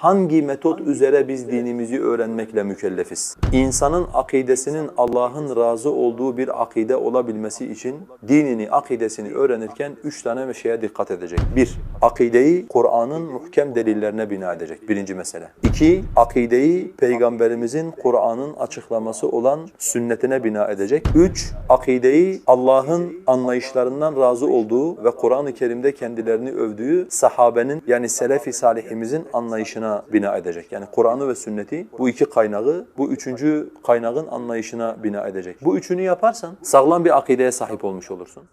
hangi metot üzere biz dinimizi öğrenmekle mükellefiz? İnsanın akidesinin Allah'ın razı olduğu bir akide olabilmesi için dinini, akidesini öğrenirken üç tane şeye dikkat edecek. Bir, akideyi Kur'an'ın muhkem delillerine bina edecek. Birinci mesele. İki, akideyi Peygamberimizin Kur'an'ın açıklaması olan sünnetine bina edecek. Üç, akideyi Allah'ın anlayışlarından razı olduğu ve Kur'an-ı Kerim'de kendilerini övdüğü sahabenin yani selef-i salihimizin anlayışına bina edecek. Yani Kur'an'ı ve sünneti bu iki kaynağı bu üçüncü kaynağın anlayışına bina edecek. Bu üçünü yaparsan sağlam bir akideye sahip olmuş olursun.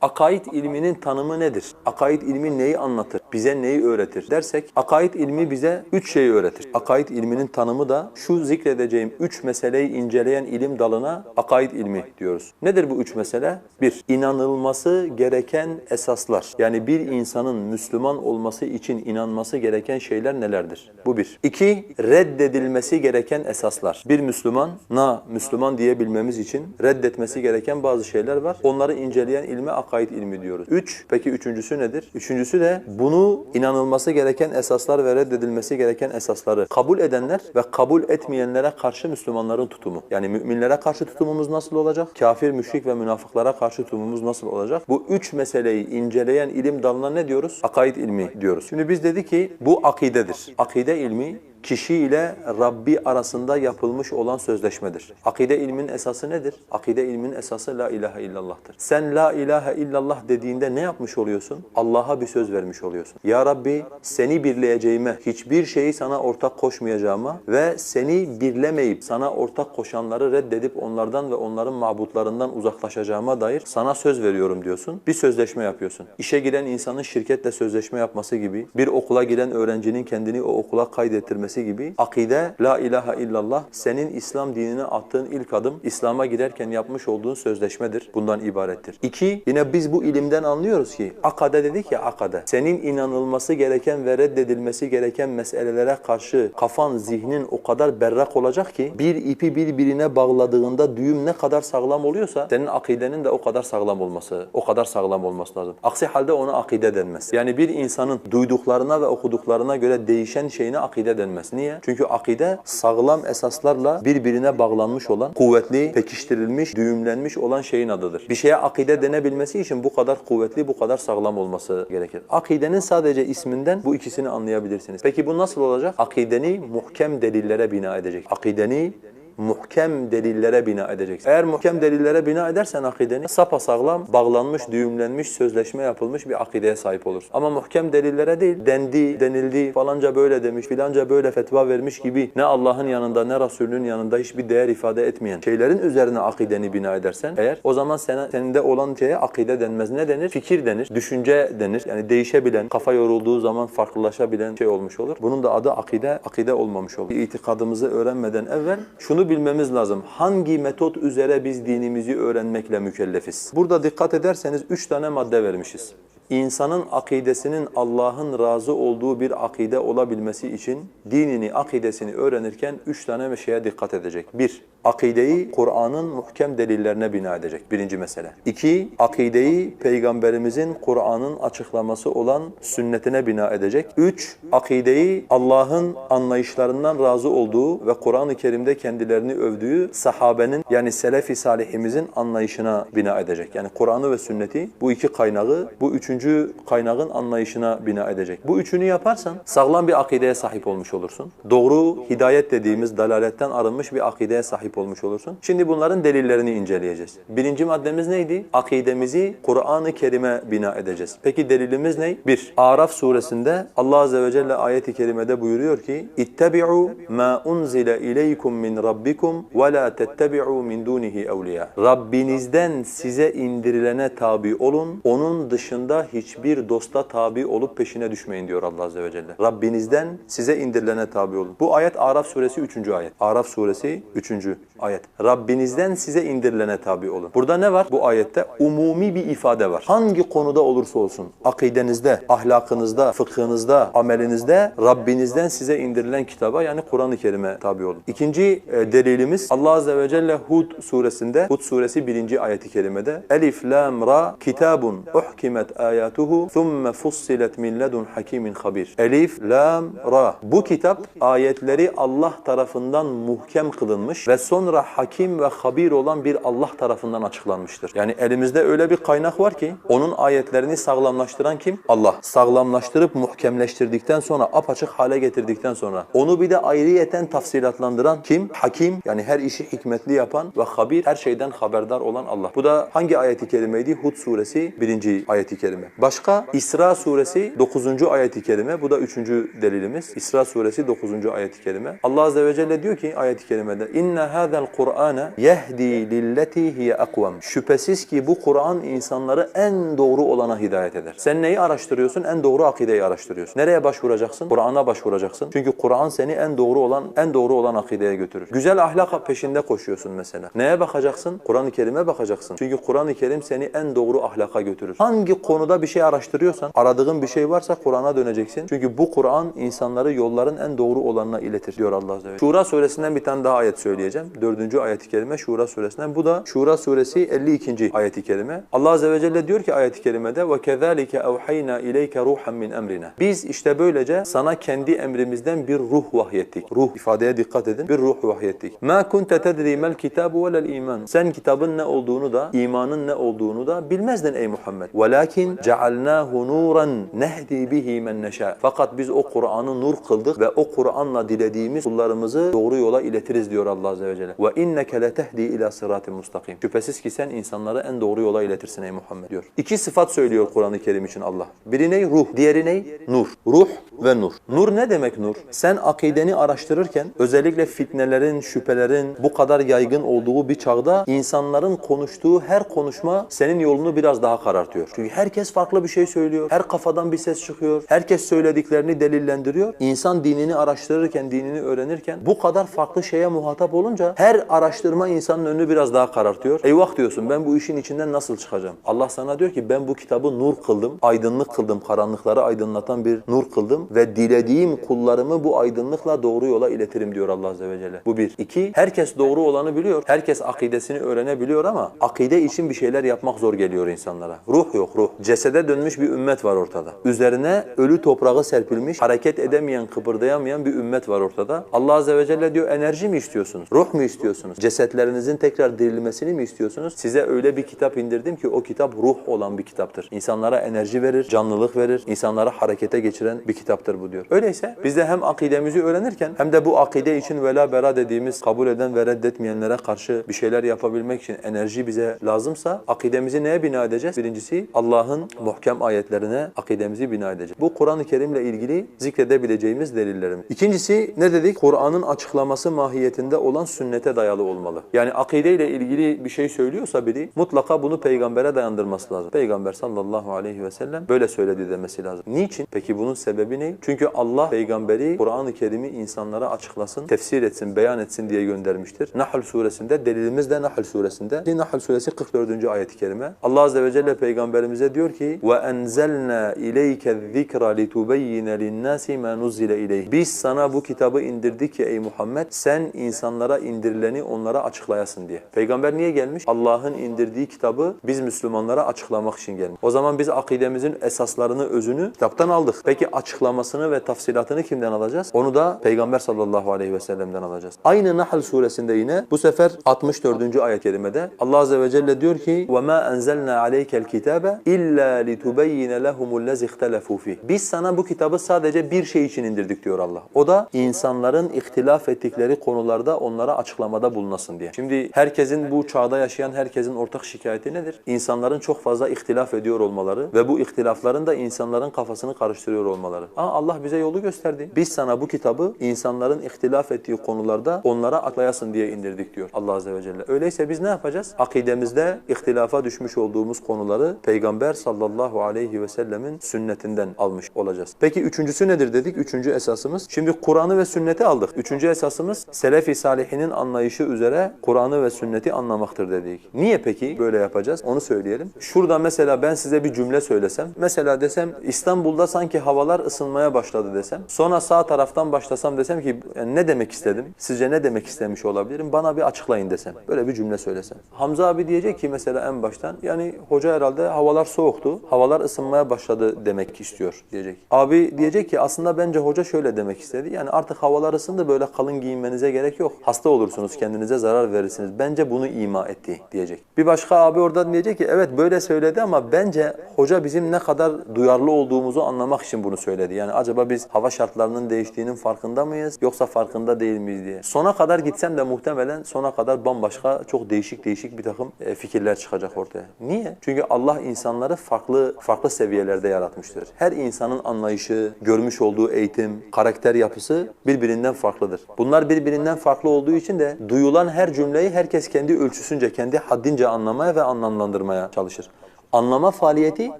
Akaid ilminin tanımı nedir? Akaid ilmi neyi anlatır? Bize neyi öğretir dersek, akaid ilmi bize üç şeyi öğretir. Akaid ilminin tanımı da şu zikredeceğim üç meseleyi inceleyen ilim dalına akaid ilmi diyoruz. Nedir bu üç mesele? Bir, inanılması gereken esaslar. Yani bir insanın Müslüman olması için inanması gereken şeyler nelerdir? Bu bir. İki, reddedilmesi gereken esaslar. Bir Müslümana Müslüman diyebilmemiz için reddetmesi gereken bazı şeyler var. Onları inceleyen ilme akaid ilmi diyoruz. Üç, peki üçüncüsü nedir? Üçüncüsü de bunu inanılması gereken esaslar ve reddedilmesi gereken esasları kabul edenler ve kabul etmeyenlere karşı Müslümanların tutumu. Yani müminlere karşı tutumumuz nasıl olacak? Kafir, müşrik ve münafıklara karşı tutumumuz nasıl olacak? Bu üç meseleyi inceleyen ilim dalına ne diyoruz? Akaid ilmi diyoruz. Şimdi biz dedik ki bu akidedir. Akide ilmi kişi ile Rabbi arasında yapılmış olan sözleşmedir. Akide ilmin esası nedir? Akide ilmin esası la ilahe illallah'tır. Sen la ilahe illallah dediğinde ne yapmış oluyorsun? Allah'a bir söz vermiş oluyorsun. Ya Rabbi seni birleyeceğime, hiçbir şeyi sana ortak koşmayacağıma ve seni birlemeyip sana ortak koşanları reddedip onlardan ve onların mabutlarından uzaklaşacağıma dair sana söz veriyorum diyorsun. Bir sözleşme yapıyorsun. İşe giren insanın şirketle sözleşme yapması gibi, bir okula giren öğrencinin kendini o okula kaydettirmesi gibi akide la ilahe illallah senin İslam dinine attığın ilk adım İslam'a giderken yapmış olduğun sözleşmedir. Bundan ibarettir. İki, yine biz bu ilimden anlıyoruz ki akade dedik ya akade. Senin inanılması gereken ve reddedilmesi gereken meselelere karşı kafan, zihnin o kadar berrak olacak ki bir ipi birbirine bağladığında düğüm ne kadar sağlam oluyorsa senin akidenin de o kadar sağlam olması, o kadar sağlam olması lazım. Aksi halde ona akide denmez. Yani bir insanın duyduklarına ve okuduklarına göre değişen şeyine akide denmez. Niye? Çünkü akide sağlam esaslarla birbirine bağlanmış olan, kuvvetli, pekiştirilmiş, düğümlenmiş olan şeyin adıdır. Bir şeye akide denebilmesi için bu kadar kuvvetli, bu kadar sağlam olması gerekir. Akidenin sadece isminden bu ikisini anlayabilirsiniz. Peki bu nasıl olacak? Akideni muhkem delillere bina edecek. Akideni muhkem delillere bina edeceksin. Eğer muhkem delillere bina edersen akideni sapasağlam, bağlanmış, düğümlenmiş, sözleşme yapılmış bir akideye sahip olursun. Ama muhkem delillere değil, dendi, denildi, falanca böyle demiş, filanca böyle fetva vermiş gibi ne Allah'ın yanında ne Resulünün yanında hiçbir değer ifade etmeyen şeylerin üzerine akideni bina edersen eğer o zaman sen, seninde olan şeye akide denmez. Ne denir? Fikir denir, düşünce denir. Yani değişebilen, kafa yorulduğu zaman farklılaşabilen şey olmuş olur. Bunun da adı akide, akide olmamış olur. İtikadımızı öğrenmeden evvel şunu bilmemiz lazım. Hangi metot üzere biz dinimizi öğrenmekle mükellefiz? Burada dikkat ederseniz üç tane madde vermişiz. İnsanın akidesinin Allah'ın razı olduğu bir akide olabilmesi için dinini, akidesini öğrenirken üç tane şeye dikkat edecek. Bir, akideyi Kur'an'ın muhkem delillerine bina edecek. Birinci mesele. İki, akideyi Peygamberimizin Kur'an'ın açıklaması olan sünnetine bina edecek. Üç, akideyi Allah'ın anlayışlarından razı olduğu ve Kur'an-ı Kerim'de kendilerini övdüğü sahabenin yani selef-i salihimizin anlayışına bina edecek. Yani Kur'an'ı ve sünneti bu iki kaynağı, bu üçüncü kaynağın anlayışına bina edecek. Bu üçünü yaparsan sağlam bir akideye sahip olmuş olursun. Doğru hidayet dediğimiz dalaletten arınmış bir akideye sahip olmuş olursun. Şimdi bunların delillerini inceleyeceğiz. Birinci maddemiz neydi? Akidemizi Kur'an-ı Kerim'e bina edeceğiz. Peki delilimiz ne? Bir, Araf suresinde Allah Azze ve Celle ayeti kerimede buyuruyor ki اِتَّبِعُوا مَا اُنْزِلَ اِلَيْكُمْ مِنْ رَبِّكُمْ وَلَا تَتَّبِعُوا مِنْ دُونِهِ اَوْلِيَا Rabbinizden size indirilene tabi olun, onun dışında hiçbir dosta tabi olup peşine düşmeyin diyor Allah Azze ve Celle. Rabbinizden size indirilene tabi olun. Bu ayet Araf suresi 3. ayet. Araf suresi 3. ayet. Rabbinizden size indirilene tabi olun. Burada ne var? Bu ayette umumi bir ifade var. Hangi konuda olursa olsun, akidenizde, ahlakınızda, fıkhınızda, amelinizde Rabbinizden size indirilen kitaba yani Kur'an-ı Kerim'e tabi olun. İkinci e, delilimiz Allah Azze ve Celle Hud suresinde, Hud suresi birinci ayeti kerimede Elif, Lam, Ra, kitabun uhkimet ayatuhu thumme fussilet min ledun hakimin habir. Elif, Lam, Ra. Bu kitap ayetleri Allah tarafından muhkem kılınmış ve sonra hakim ve habir olan bir Allah tarafından açıklanmıştır. Yani elimizde öyle bir kaynak var ki onun ayetlerini sağlamlaştıran kim? Allah. Sağlamlaştırıp muhkemleştirdikten sonra apaçık hale getirdikten sonra onu bir de ayrıyeten tafsilatlandıran kim? Hakim yani her işi hikmetli yapan ve habir her şeyden haberdar olan Allah. Bu da hangi ayeti kerimeydi? Hud suresi 1. ayeti kerime. Başka İsra suresi 9. ayeti kerime. Bu da üçüncü delilimiz. İsra suresi 9. ayeti kerime. Allah azze ve celle diyor ki ayeti kerimede inne hadal Kur'ane yehdi lilleti hiye akvam. Şüphesiz ki bu Kur'an insanları en doğru olana hidayet eder. Sen neyi araştırıyorsun? En doğru akideyi araştırıyorsun. Nereye başvuracaksın? Kur'an'a başvuracaksın. Çünkü Kur'an seni en doğru olan en doğru olan akideye götürür. Güzel ahlak peşinde koşuyorsun mesela. Neye bakacaksın? Kur'an-ı Kerim'e bakacaksın. Çünkü Kur'an-ı Kerim seni en doğru ahlaka götürür. Hangi konuda bir şey araştırıyorsan, aradığın bir şey varsa Kur'an'a döneceksin. Çünkü bu Kur'an insanları yolların en doğru olanına iletir diyor Allah Azze ve Celle. Şura suresinden bir tane daha ayet söyleyeceğim. Dördüncü ayet-i kerime Şura suresinden. Bu da Şura suresi 52. ayet-i kerime. Allah Azze ve Celle diyor ki ayet-i kerimede وَكَذَٰلِكَ اَوْحَيْنَا اِلَيْكَ رُوحًا مِنْ اَمْرِنَا Biz işte böylece sana kendi emrimizden bir ruh vahyettik. Ruh ifadeye dikkat edin. Bir ruh vahyettik. مَا كُنْتَ تَدْرِي مَا الْكِتَابُ وَلَا الْاِيمَانُ Sen kitabın ne olduğunu da, imanın ne olduğunu da bilmezdin ey Muhammed. وَلَكِنْ جَعَلْنَاهُ نُورًا نَهْدِي بِهِ مَنْ نَشَاءُ Fakat biz o Kur'an'ı nur kıldık ve o Kur'an'la dilediğimiz kullarımızı doğru yola iletiriz diyor Allah Azze ve Celle. Celle. Ve inneke letehdi ila sıratin mustakim. Şüphesiz ki sen insanları en doğru yola iletirsin ey Muhammed diyor. İki sıfat söylüyor Kur'an-ı Kerim için Allah. Biri ne? Ruh. Diğeri ne? Nur. Ruh ve nur. Nur ne demek nur? Sen akideni araştırırken özellikle fitnelerin, şüphelerin bu kadar yaygın olduğu bir çağda insanların konuştuğu her konuşma senin yolunu biraz daha karartıyor. Çünkü herkes farklı bir şey söylüyor. Her kafadan bir ses çıkıyor. Herkes söylediklerini delillendiriyor. İnsan dinini araştırırken, dinini öğrenirken bu kadar farklı şeye muhatap olunca her araştırma insanın önünü biraz daha karartıyor. Eyvah diyorsun ben bu işin içinden nasıl çıkacağım? Allah sana diyor ki ben bu kitabı nur kıldım, aydınlık kıldım, karanlıkları aydınlatan bir nur kıldım ve dilediğim kullarımı bu aydınlıkla doğru yola iletirim diyor Allah Azze ve Celle. Bu bir. İki, herkes doğru olanı biliyor. Herkes akidesini öğrenebiliyor ama akide için bir şeyler yapmak zor geliyor insanlara. Ruh yok ruh. Cesede dönmüş bir ümmet var ortada. Üzerine ölü toprağı serpilmiş, hareket edemeyen, kıpırdayamayan bir ümmet var ortada. Allah Azze ve Celle diyor enerji mi istiyorsunuz? Ruh mu istiyorsunuz? Cesetlerinizin tekrar dirilmesini mi istiyorsunuz? Size öyle bir kitap indirdim ki o kitap ruh olan bir kitaptır. İnsanlara enerji verir, canlılık verir, insanlara harekete geçiren bir kitaptır bu diyor. Öyleyse biz de hem akidemizi öğrenirken hem de bu akide için vela bera dediğimiz kabul eden ve reddetmeyenlere karşı bir şeyler yapabilmek için enerji bize lazımsa akidemizi neye bina edeceğiz? Birincisi Allah'ın muhkem ayetlerine akidemizi bina edeceğiz. Bu Kur'an-ı Kerim'le ilgili zikredebileceğimiz delillerimiz. İkincisi ne dedik? Kur'an'ın açıklaması mahiyetinde olan sünnete dayalı olmalı. Yani akide ile ilgili bir şey söylüyorsa biri mutlaka bunu peygambere dayandırması lazım. Peygamber sallallahu aleyhi ve sellem böyle söyledi demesi lazım. Niçin? Peki bunun sebebi ne? Çünkü Allah peygamberi Kur'an-ı Kerim'i insanlara açıklasın, tefsir etsin, beyan etsin diye göndermiştir. Nahl suresinde, delilimiz de Nahl suresinde. Nahl suresi 44. ayet-i kerime. Allah azze ve celle peygamberimize diyor ki: "Ve enzelna ileyke zikra litubeyyine lin-nasi ma nuzile ileyh." Biz sana bu kitabı indirdik ki ey Muhammed sen insanlara indirileni onlara açıklayasın diye. Peygamber niye gelmiş? Allah'ın indirdiği kitabı biz Müslümanlara açıklamak için gelmiş. O zaman biz akidemizin esaslarını, özünü kitaptan aldık. Peki açıklamasını ve tafsilatını kimden alacağız? Onu da Peygamber sallallahu aleyhi ve sellem'den alacağız. Aynı Nahl suresinde yine bu sefer 64. ayet-i kerimede Allah azze ve celle diyor ki: "Ve ma enzelna aleykel kitabe illa litubeyyine lehumul lezi ihtelefu fih." Biz sana bu kitabı sadece bir şey için indirdik diyor Allah. O da insanların ihtilaf ettikleri konularda onlara açıklamada bulunasın diye. Şimdi herkesin bu çağda yaşayan herkesin ortak şikayeti nedir? İnsanların çok fazla ihtilaf ediyor olmaları ve bu ihtilafların da insanların kafasını karıştırıyor olmaları. Aa, Allah bize yolu gösterdi. Biz sana bu kitabı insanların ihtilaf ettiği konularda onlara aklayasın diye indirdik diyor Allah Azze ve Celle. Öyleyse biz ne yapacağız? Akidemizde ihtilafa düşmüş olduğumuz konuları Peygamber sallallahu aleyhi ve sellemin sünnetinden almış olacağız. Peki üçüncüsü nedir dedik? Üçüncü esasımız. Şimdi Kur'an'ı ve sünneti aldık. Üçüncü esasımız Selefi Salihinin Peygamberimizin anlayışı üzere Kur'an'ı ve sünneti anlamaktır dedik. Niye peki böyle yapacağız? Onu söyleyelim. Şurada mesela ben size bir cümle söylesem, mesela desem İstanbul'da sanki havalar ısınmaya başladı desem, sonra sağ taraftan başlasam desem ki yani ne demek istedim? Sizce ne demek istemiş olabilirim? Bana bir açıklayın desem. Böyle bir cümle söylesem. Hamza abi diyecek ki mesela en baştan yani hoca herhalde havalar soğuktu, havalar ısınmaya başladı demek istiyor diyecek. Abi diyecek ki aslında bence hoca şöyle demek istedi. Yani artık havalar ısındı böyle kalın giyinmenize gerek yok. Hasta olursunuz, kendinize zarar verirsiniz. Bence bunu ima etti diyecek. Bir başka abi oradan diyecek ki evet böyle söyledi ama bence hoca bizim ne kadar duyarlı olduğumuzu anlamak için bunu söyledi. Yani acaba biz hava şartlarının değiştiğinin farkında mıyız yoksa farkında değil miyiz diye. Sona kadar gitsem de muhtemelen sona kadar bambaşka çok değişik değişik bir takım e, fikirler çıkacak ortaya. Niye? Çünkü Allah insanları farklı farklı seviyelerde yaratmıştır. Her insanın anlayışı, görmüş olduğu eğitim, karakter yapısı birbirinden farklıdır. Bunlar birbirinden farklı olduğu için de duyulan her cümleyi herkes kendi ölçüsünce, kendi haddince anlamaya ve anlamlandırmaya çalışır. Anlama faaliyeti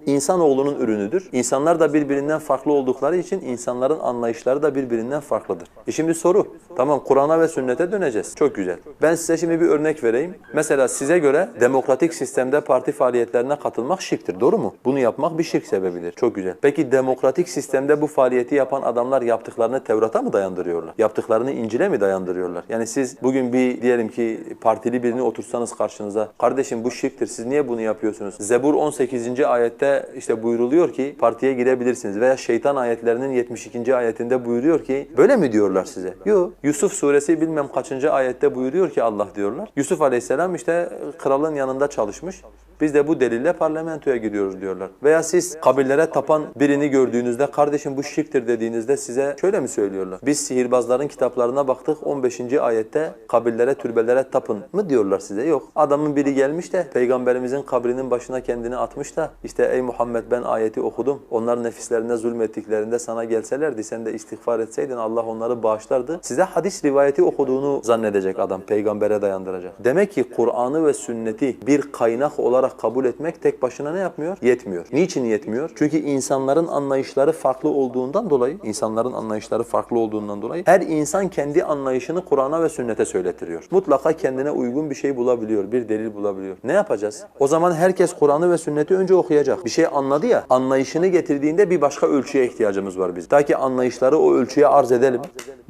insanoğlunun ürünüdür. İnsanlar da birbirinden farklı oldukları için insanların anlayışları da birbirinden farklıdır. E şimdi soru, tamam Kur'an'a ve sünnete döneceğiz. Çok güzel. Ben size şimdi bir örnek vereyim. Mesela size göre demokratik sistemde parti faaliyetlerine katılmak şirktir. Doğru mu? Bunu yapmak bir şirk sebebidir. Çok güzel. Peki demokratik sistemde bu faaliyeti yapan adamlar yaptıklarını Tevrat'a mı dayandırıyorlar? Yaptıklarını İncil'e mi dayandırıyorlar? Yani siz bugün bir diyelim ki partili birini otursanız karşınıza, kardeşim bu şirktir siz niye bunu yapıyorsunuz? Zebur 18. ayette işte buyruluyor ki partiye girebilirsiniz veya şeytan ayetlerinin 72. ayetinde buyuruyor ki böyle mi diyorlar size? Yok. Yusuf suresi bilmem kaçıncı ayette buyuruyor ki Allah diyorlar. Yusuf aleyhisselam işte kralın yanında çalışmış. Biz de bu delille parlamentoya gidiyoruz diyorlar. Veya siz kabirlere tapan birini gördüğünüzde kardeşim bu şirktir dediğinizde size şöyle mi söylüyorlar? Biz sihirbazların kitaplarına baktık 15. ayette kabirlere, türbelere tapın mı diyorlar size? Yok. Adamın biri gelmiş de peygamberimizin kabrinin başına kendini atmış da işte ey Muhammed ben ayeti okudum. Onlar nefislerine zulmettiklerinde sana gelselerdi sen de istiğfar etseydin Allah onları bağışlardı. Size hadis rivayeti okuduğunu zannedecek adam peygambere dayandıracak. Demek ki Kur'an'ı ve sünneti bir kaynak olarak kabul etmek tek başına ne yapmıyor? Yetmiyor. Niçin yetmiyor? Çünkü insanların anlayışları farklı olduğundan dolayı, insanların anlayışları farklı olduğundan dolayı her insan kendi anlayışını Kur'an'a ve sünnete söyletiriyor. Mutlaka kendine uygun bir şey bulabiliyor, bir delil bulabiliyor. Ne yapacağız? O zaman herkes Kur'an'ı ve sünneti önce okuyacak. Bir şey anladı ya, anlayışını getirdiğinde bir başka ölçüye ihtiyacımız var bizim. Ta ki anlayışları o ölçüye arz edelim.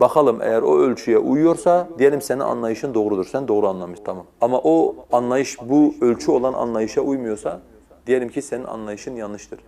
Bakalım eğer o ölçüye uyuyorsa diyelim senin anlayışın doğrudur. Sen doğru anlamış tamam. Ama o anlayış bu ölçü olan anlayışa uymuyorsa diyelim ki senin anlayışın yanlıştır.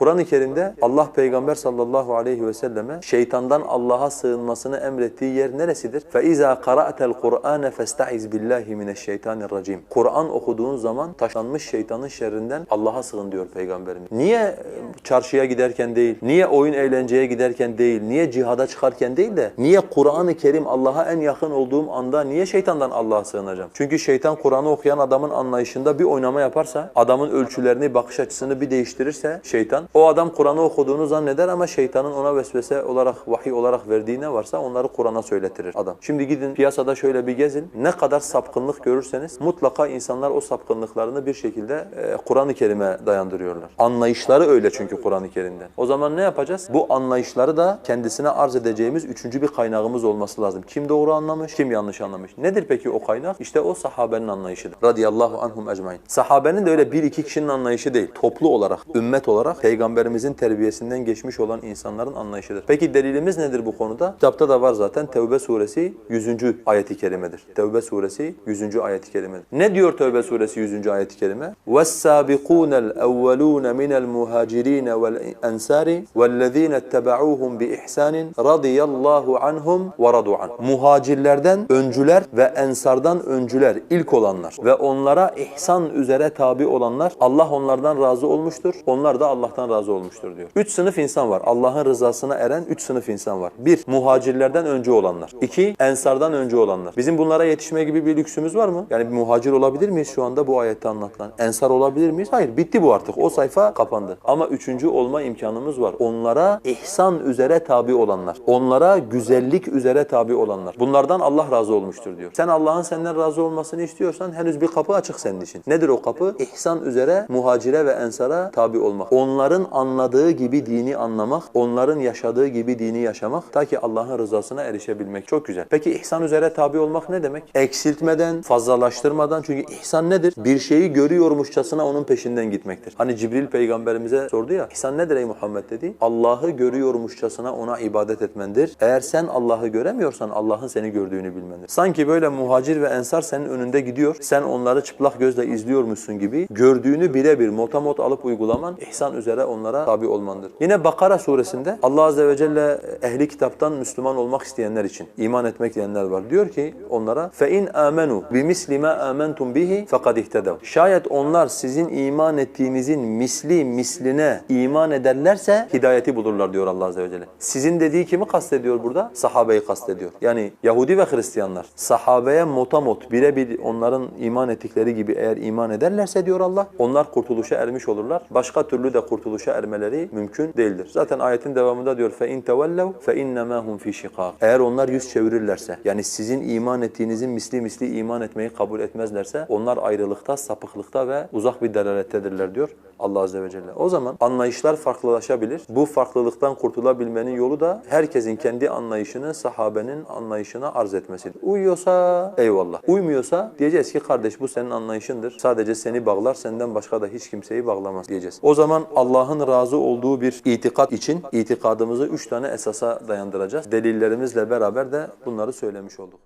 Kur'an-ı Kerim'de Allah Peygamber sallallahu aleyhi ve selleme şeytandan Allah'a sığınmasını emrettiği yer neresidir? فَاِذَا قَرَأْتَ الْقُرْآنَ فَاسْتَعِذْ بِاللّٰهِ مِنَ الشَّيْطَانِ الرَّجِيمِ Kur'an okuduğun zaman taşlanmış şeytanın şerrinden Allah'a sığın diyor Peygamberimiz. Niye e, çarşıya giderken değil, niye oyun eğlenceye giderken değil, niye cihada çıkarken değil de niye Kur'an-ı Kerim Allah'a en yakın olduğum anda niye şeytandan Allah'a sığınacağım? Çünkü şeytan Kur'an'ı okuyan adamın anlayışında bir oynama yaparsa, adamın ölçülerini, bakış açısını bir değiştirirse şeytan o adam Kur'an'ı okuduğunu zanneder ama şeytanın ona vesvese olarak, vahiy olarak verdiği ne varsa onları Kur'an'a söylettirir adam. Şimdi gidin piyasada şöyle bir gezin. Ne kadar sapkınlık görürseniz mutlaka insanlar o sapkınlıklarını bir şekilde e, Kur'an-ı Kerim'e dayandırıyorlar. Anlayışları öyle çünkü Kur'an-ı Kerim'den. O zaman ne yapacağız? Bu anlayışları da kendisine arz edeceğimiz üçüncü bir kaynağımız olması lazım. Kim doğru anlamış, kim yanlış anlamış. Nedir peki o kaynak? İşte o sahabenin anlayışıdır. Radiyallahu anhum ecmain. Sahabenin de öyle bir iki kişinin anlayışı değil. Toplu olarak, ümmet olarak Peygamberimizin terbiyesinden geçmiş olan insanların anlayışıdır. Peki delilimiz nedir bu konuda? Kitapta da var zaten Tevbe suresi 100. ayeti kerimedir. Tevbe suresi 100. ayeti kerimedir. Ne diyor Tevbe suresi 100. ayeti kerime? وَالسَّابِقُونَ الْاَوَّلُونَ مِنَ الْمُهَاجِرِينَ وَالْاَنْسَارِ وَالَّذ۪ينَ اتَّبَعُوهُمْ بِإِحْسَانٍ رَضِيَ اللّٰهُ عَنْهُمْ وَرَضُوا عَنْهُ Muhacirlerden öncüler ve ensardan öncüler, ilk olanlar ve onlara ihsan üzere tabi olanlar Allah onlardan razı olmuştur. Onlar da Allah'tan razı olmuştur diyor. Üç sınıf insan var. Allah'ın rızasına eren üç sınıf insan var. Bir, muhacirlerden önce olanlar. İki, ensardan önce olanlar. Bizim bunlara yetişme gibi bir lüksümüz var mı? Yani bir muhacir olabilir miyiz şu anda bu ayette anlatılan? Ensar olabilir miyiz? Hayır. Bitti bu artık. O sayfa kapandı. Ama üçüncü olma imkanımız var. Onlara ihsan üzere tabi olanlar. Onlara güzellik üzere tabi olanlar. Bunlardan Allah razı olmuştur diyor. Sen Allah'ın senden razı olmasını istiyorsan henüz bir kapı açık senin için. Nedir o kapı? İhsan üzere muhacire ve ensara tabi olmak. Onları onların anladığı gibi dini anlamak, onların yaşadığı gibi dini yaşamak ta ki Allah'ın rızasına erişebilmek. Çok güzel. Peki ihsan üzere tabi olmak ne demek? Eksiltmeden, fazlalaştırmadan çünkü ihsan nedir? Bir şeyi görüyormuşçasına onun peşinden gitmektir. Hani Cibril peygamberimize sordu ya, ihsan nedir ey Muhammed dedi? Allah'ı görüyormuşçasına ona ibadet etmendir. Eğer sen Allah'ı göremiyorsan Allah'ın seni gördüğünü bilmendir. Sanki böyle muhacir ve ensar senin önünde gidiyor, sen onları çıplak gözle izliyormuşsun gibi gördüğünü birebir motamot alıp uygulaman ihsan üzere onlara tabi olmandır. Yine Bakara suresinde Allah azze ve celle ehli kitaptan Müslüman olmak isteyenler için iman etmek diyenler var. Diyor ki onlara فَاِنْ آمَنُوا بِمِسْلِ مَا آمَنْتُمْ بِهِ فَقَدْ اِهْتَدَوْا Şayet onlar sizin iman ettiğinizin misli misline iman ederlerse hidayeti bulurlar diyor Allah azze ve celle. Sizin dediği kimi kastediyor burada? Sahabeyi kastediyor. Yani Yahudi ve Hristiyanlar sahabeye motamot birebir onların iman ettikleri gibi eğer iman ederlerse diyor Allah onlar kurtuluşa ermiş olurlar. Başka türlü de kurtuluşa ermeleri mümkün değildir. Zaten ayetin devamında diyor fe in tevellev fe innemahum fi şikak. Eğer onlar yüz çevirirlerse yani sizin iman ettiğinizin misli misli iman etmeyi kabul etmezlerse onlar ayrılıkta, sapıklıkta ve uzak bir delalettedirler diyor. Allah azze ve celle. O zaman anlayışlar farklılaşabilir. Bu farklılıktan kurtulabilmenin yolu da herkesin kendi anlayışını sahabenin anlayışına arz etmesidir. Uyuyorsa eyvallah. Uymuyorsa diyeceğiz ki kardeş bu senin anlayışındır. Sadece seni bağlar, senden başka da hiç kimseyi bağlamaz diyeceğiz. O zaman Allah'ın razı olduğu bir itikat için itikadımızı üç tane esasa dayandıracağız. Delillerimizle beraber de bunları söylemiş olduk.